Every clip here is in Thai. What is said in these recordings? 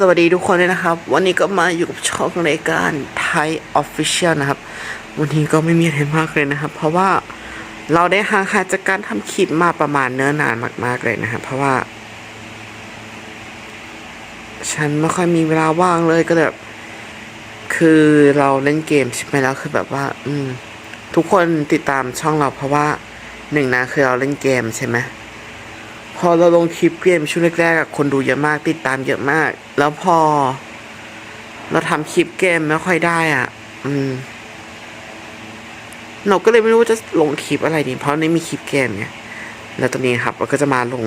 สวัสดีทุกคนเลยนะครับ วันนี้ก็มาอยู่กับช่องรายการไทยออฟฟิเชียลนะครับ วันนี้ก็ไม่มีอะไรมากเลยนะครับ เพราะว่าเราได้ห่างหายจากการทำคลิปมาประมาณเนิ่นนานมาก ๆเลยนะครับ เพราะว่า ฉันไม่ค่อยมีเวลาว่างเลยก็แบบ คือเราเล่นเกมใช่ไหมแล้วคือแบบว่า อืม ทุกคนติดตามช่องเราเพราะว่าหนึ่งนะคือเราเล่นเกมใช่ไหม พอเราลงคลิปเกมช่วงแรกๆคนดูเยอะมากติดตามเยอะมาก แล้วพอ เราทำคลิปเกมไม่ค่อยได้อะ อืมเราก็เลยไม่รู้ว่าจะลงคลิปอะไรดีเพราะไม่มีคลิปเกมไงแล้วตอนนี้ครับเราก็จะมาลง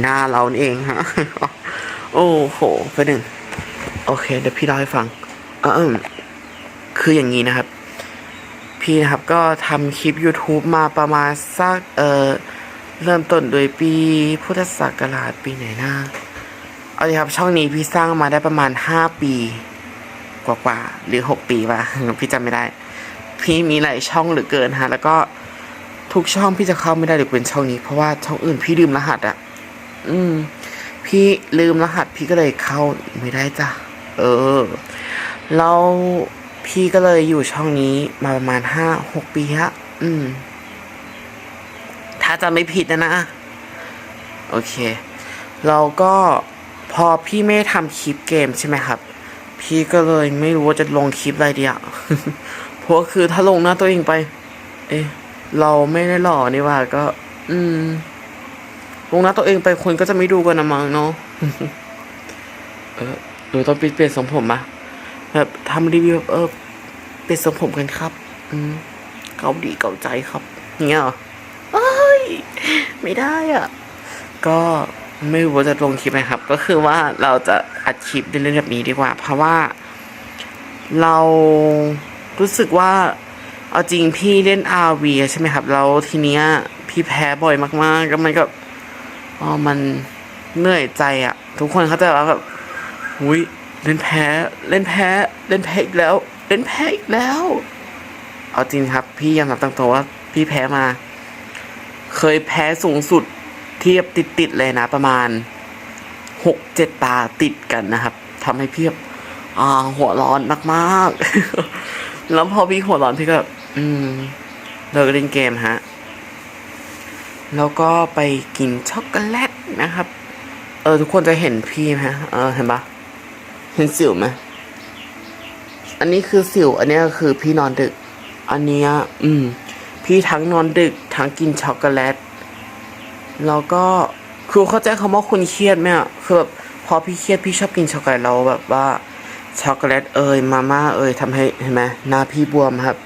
หน้าเราเองฮะโอ้โหไปหนึ่งโอเค เดี๋ยวพี่เล่าให้ฟังเออคืออย่างนี้นะครับ พี่นะครับก็ทำคลิป YouTube มาประมาณสักเออ เริ่มต้นโดยปีพุทธศักราชปีไหนนะเอาเลยครับช่องนี้พี่สร้างมาได้ประมาณห้าปี กว่าๆหรือหกปีป่ะพี่จำไม่ได้ พี่มีหลายช่องเหลือเกินฮะ แล้วก็ทุกช่องพี่จะเข้าไม่ได้หรือเป็นช่องนี้ เพราะว่าช่องอื่นพี่ลืมรหัสอะ อืม พี่ลืมรหัส พี่ก็เลยเข้าไม่ได้จ้ะเออแล้วพี่ก็เลยอยู่ช่องนี้มาประมาณห้าหกปีฮะ อืม ถ้าจะไม่ผิดนะนะ โอเค เราก็พอพี่ไม่ทำคลิปเกมใช่ไหมครับ พี่ก็เลยไม่รู้ว่าจะลงคลิปอะไรดีอะเพราะคือถ้าลงหน้าตัวเองไป เอ๊ะเราไม่ได้หล่อนี่ว่าก็ อืม ลงหน้าตัวเองไปคนก็จะไม่ดูกันนะมั้งเนาะเออหรือต้องเปลี่ยนทรงผมปะแบบทำรีวิวแบบเออเปลี่ยนทรงผมกันครับ อืมเกาดีเกาใจครับอย่างเงี้ยเหรอเอ้ย ไม่ได้อะ ก็ไม่รู้ว่าจะลงคลิปไหมครับ ก็คือว่าเราจะอัดคลิปเล่นๆแบบนี้ดีกว่า เพราะว่า เรารู้สึกว่า เอาจริงพี่เล่น RV ใช่ไหมครับ แล้วทีเนี้ยพี่แพ้บ่อยมากๆ ก็มันก็อ๋อมันเหนื่อยใจอะ่ะ ทุกคนเขาจะแบบหุยเล่นแพ้ เล่นแพ้ เล่นแพ้อีกแล้ว เล่นแพ้อีกแล้ว เอาจริงครับ พี่ยอมรับตรงตัวว่าพี่แพ้มา เคยแพ้สูงสุดเทียบติดๆเลยนะ ประมาณหกเจ็ดตาติดกันนะครับทำให้พี่บอ่าหัวร้อนมากๆ แล้วพอพี่หัวร้อนพี่ก็ อืมเลิกเล่นเกมฮะ แล้วก็ไปกินช็อกโกแลตนะครับ เออ ทุกคนจะเห็นพี่ไหมเออเห็นปะเห็นสิวไหมอันนี้คือสิว อันนี้คือพี่นอนดึก อันนี้อืม พี่ทั้งนอนดึกทั้งกินช็อกโกแลต แล้วก็คือเข้าใจคำว่าคุณเครียดไหมอะคือแบบพอพี่เครียดพี่ชอบกินช็อกโกแลตเราแบบว่าช็อกโกแลตเอ่ยมาม่าเอ่ยทำให้เห็นไหมหน้าพี่บวมครับ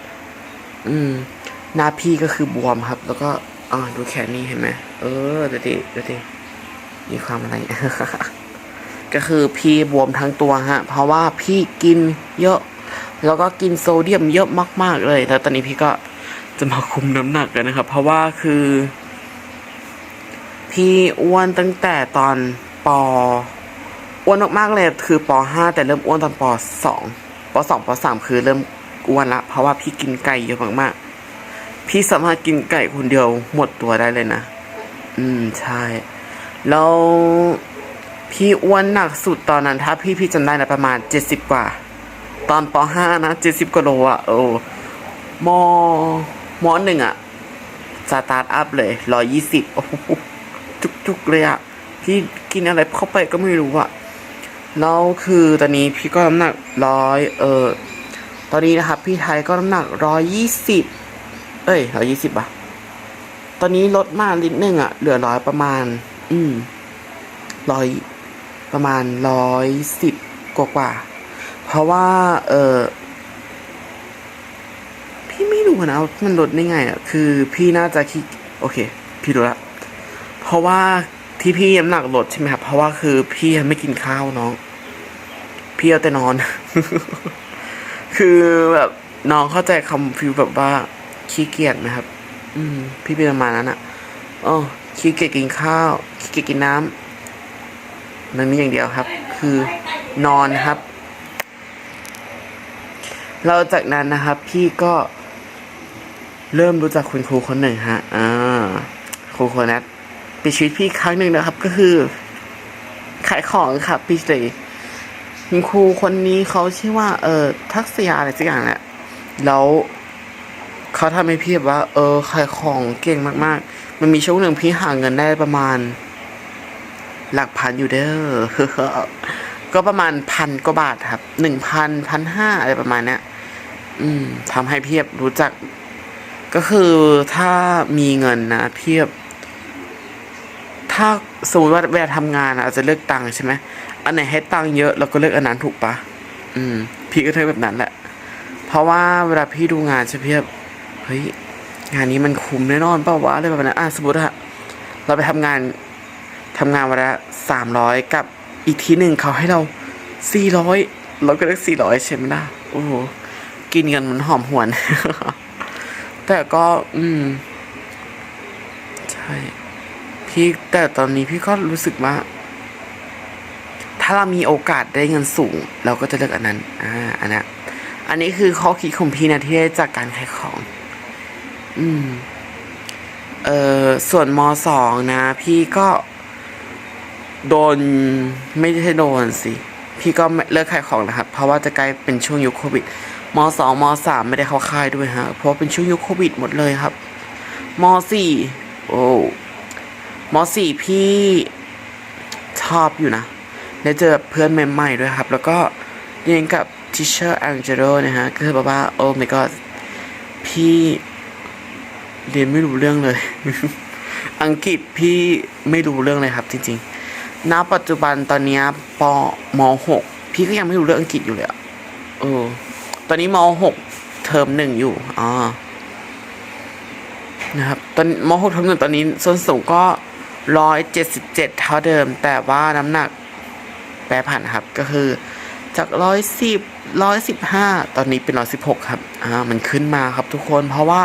อืม หน้าพี่ก็คือบวมครับ แล้วก็อ่าดูแขนนี่เห็นไหมเออดูดิดูดิมีความอะไร ก็คือพี่บวมทั้งตัวฮะ เพราะว่าพี่กินเยอะ แล้วก็กินโซเดียมเยอะมาก ๆ เลย แล้วตอนนี้พี่ก็ จะมาคุมน้ำหนักกันนะครับ เพราะว่าคือ พี่อ้วนตั้งแต่ตอนปอ้วนมากๆเลยคือปห้าแต่เริ่มอ้วนตอนปสองปสองปสามคือเริ่มอ้วนละเพราะว่าพี่กินไก่เยอะมากๆพี่สามารถกินไก่คนเดียวหมดตัวได้เลยนะ อืมใช่แล้วพี่อ้วนหนักสุดตอนนั้น ถ้าพี่พี่จำได้นะประมาณเจ็ดสิบกว่า ตอนปห้านะเจ็ดสิบกว่าโลอะโอ้ม มหนึ่งอะสตาร์ทอัพเลยร้อยยี่สิบโอ้โหจุกๆเลยอะพี่กินอะไรเข้าไปก็ไม่รู้อะแล้วคือตอนนี้พี่ก็น้ำหนักร้อยเออตอนนี้นะครับพี่ไทยก็น้ำหนักร้อยยี่สิบเอ้ยร้อยยี่สิบอะตอนนี้ลดมาลิตรหนึ่งอะเหลือร้อยประมาณ อืมร้อยประมาณร้อยสิบกว่ากว่า เพราะว่า เออ พี่ไม่รู้นะว่ามันลดได้ไงอะคือพี่น่าจะคิดโอเค พี่รู้ละเพราะว่าที่พี่น้ำหนักลดใช่ไหมครับเพราะว่าคือพี่ไม่กินข้าวน้อง พี่เอาแต่นอน คือแบบน้องเข้าใจคำฟิลแบบว่าขี้เกียจไหมครับ อืม พี่เป็นประมาณนั้นอะอ๋อขี้เกียจกินข้าวขี้เกียจกินน้ำมันมีอย่างเดียวครับ คือนอนครับ เราจากนั้นนะครับ พี่ก็ เริ่มรู้จักคุณครูคนหนึ่งฮะ อ่า ครูคนนั้นปิดชีวิตพี่ครั้งหนึ่งนะครับ ก็คือ ขายของครับพี่เลยคุณครูคนนี้เขาชื่อว่า เออทักษยาอะไรสักอย่างแหละ แล้วเขาทำให้พี่แบบว่า เออ ขายของเก่งมาก ๆ มันมีช่วงหนึ่งพี่หาเงินได้ประมาณ หลักพันอยู่เด้อ ก็ประมาณพันกว่าบาทครับ หนึ่งพันพันห้าอะไรประมาณเนี้ย อืมทำให้พียบรู้จัก ก็คือถ้ามีเงินนะเพียบถ้าสมมติว่าเวลาทำงานอาจจะเลือกตังค์ใช่ไหมอันไหนให้ตังค์เยอะเราก็เลือกอันนั้นถูกปะอืม พี่ก็เลือกแบบนั้นแหละ เพราะว่าเวลาพี่ดูงานใช่เพียบเฮ้ยงานนี้มันคุ้มแน่นอนเปล่าวะอะไรแบบนั้นอะสมมติอะเราไปทำงานทำงานวันละสามร้อยกับอีกทีหนึ่งเขาให้เราสี่ร้อยเราก็เลือกสี่ร้อยใช่ไหมล่ะโอ้โหกินกันเหมันหอมหวน แต่ก็ อืม ใช่ พี่แต่ตอนนี้พี่ก็รู้สึกว่า ถ้าเรามีโอกาสได้เงินสูง เราก็จะเลือกอันนั้น อ่า อันนี้อันนี้คือข้อคิดของพี่นะที่ได้จากการขายของ อืม เอ่อ ส่วนมสองนะ พี่ก็ โดนไม่ใช่โดนสิ พี่ก็เลิกขายของนะครับ เพราะว่าจะใกลายเป็นช่วงยุคโควิด มสองมสามไม่ได้เข้าค่ายด้วยฮะ เพราะเป็นช่วงยุคโควิดหมดเลยครับมสี่โอ้มสี่พี่ชอบอยู่นะ ได้เจอเพื่อนใหม่ๆด้วยครับ แล้วก็เรียนกับ teacher Angelo นะฮะก็คือแบบว่าโอ้ my god พี่เรียนไม่รู้เรื่องเลย อังกฤษพี่ไม่รู้เรื่องเลยครับ จริงๆ ณ ปัจจุบันตอนนี้ปมหกพี่ก็ยังไม่รู้เรื่องอังกฤษอยู่เลยอะเออ ตอนนี้มหกเทอมหนึ่งอยู่อ๋อนะครับตอนมหกเทอมหนึ่งตอนนี้ส้นสูงก็ร้อยเจ็ดสิบเจ็ดเท่าเดิม แต่ว่าน้ำหนักแปรผันครับ ก็คือจากร้อยสิบร้อยสิบห้าตอนนี้เป็นร้อยสิบหกครับ อ่า มันขึ้นมาครับทุกคน เพราะว่า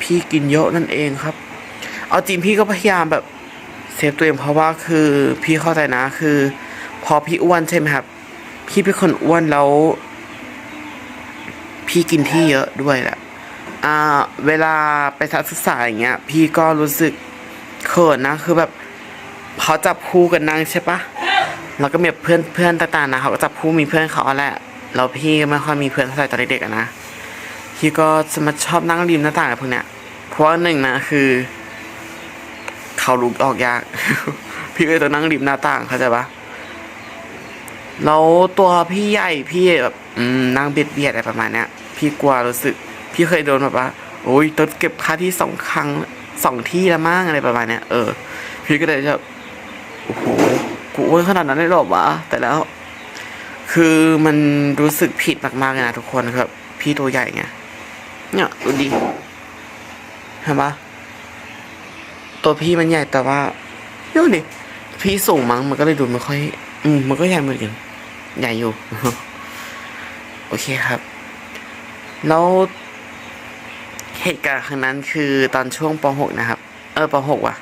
พี่กินเยอะนั่นเองครับ เอาจริงพี่ก็พยายามแบบเซฟตัวเองเพราะว่าคือพี่เข้าใจนะคือ พอพี่อ้วนใช่ไหมครับ พี่เป็นคนอ้วนแล้ว พี่กินที่เยอะด้วยแหละอ่าเวลาไปทัศนศึกษาอย่างเงี้ย พี่ก็รู้สึกเขินนะ คือแบบเขาจับคู่กันนั่งใช่ปะแล้วก็มีเพื่อนเพื่อนต่างๆนะเขาก็จับคู่มีเพื่อนเขาแหละแล้วพี่ก็ไม่ค่อยมีเพื่อนเท่าไหร่ตอนเด็กๆนะพี่ก็จะมาชอบนั่งริมหน้าต่างอะไรพวกเนี้ย เพราะหนึ่งนะคือ เขาลุกออกยาก พี่ก็เลยต้องนั่งริมหน้าต่างเข้าใจปะแล้วตัวพี่ใหญ่พี่แบบนั่งเบียดเบียดอะไรประมาณเนี้ย พี่กลัวรู้สึก พี่เคยโดนแบบว่าโอ้ยต้องเก็บค่าที่สองครั้งสองที่ละมั่งอะไรประมาณเนี้ยเออ พี่ก็เลยจะโอ้โหกูอ้วนขนาดนั้นเลยหรอวะแต่แล้ว คือมันรู้สึกผิดมากๆเลยนะทุกคนครับ พี่ตัวใหญ่ไงเนี่ยดูดิเห็นปะตัวพี่มันใหญ่แต่ว่าดูดิพี่สูงมั้งมันก็เลยดูไม่ค่อย อืมมันก็ใหญ่เหมือนกันใหญ่อยู่ โอเคครับ แล้วเหตุการณ์ครั้งนั้นคือตอนช่วงป .6 นะครับ เออป .6 ว่ะ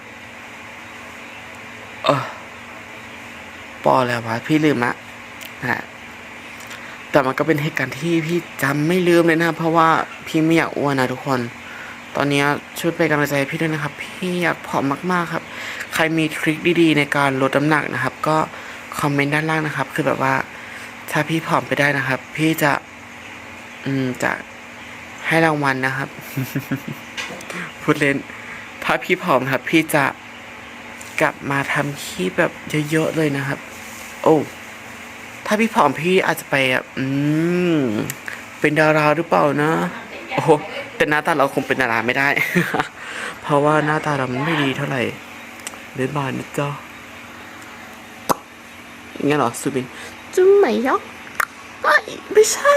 เออปอแล้ววะพี่ลืมละนะฮะแต่มันก็เป็นเหตุการณ์ที่พี่จำไม่ลืมเลยนะ เพราะว่าพี่ไม่อยากอ้วนนะทุกคน ตอนนี้ช่วยเป็นกำลังใจให้พี่ด้วยนะครับ พี่อยากผอมมากๆครับ ใครมีทริคดีๆ ในการลดน้ำหนักนะครับ ก็คอมเมนต์ด้านล่างนะครับ คือแบบว่า ถ้าพี่ผอมไปได้นะครับ พี่จะ อืมจะ ให้รางวัลนะครับ พูดเล่น ถ้าพี่ผอมครับ พี่จะกลับมาทำคลิปแบบเยอะๆเลยนะครับ โอ้ ถ้าพี่ผอมพี่อาจจะไปอะอืม เป็นดาราหรือเปล่านะ โอ้แต่หน้าตาเราคงเป็นดาราไม่ได้ เพราะว่าหน้าตาเรามันไม่ดีเท่าไหร่เล่นบานนะจ๊ะอย่างเงี้ยเหรอ สุบินจุ๊ไหมยอกไม่ไม่ใช่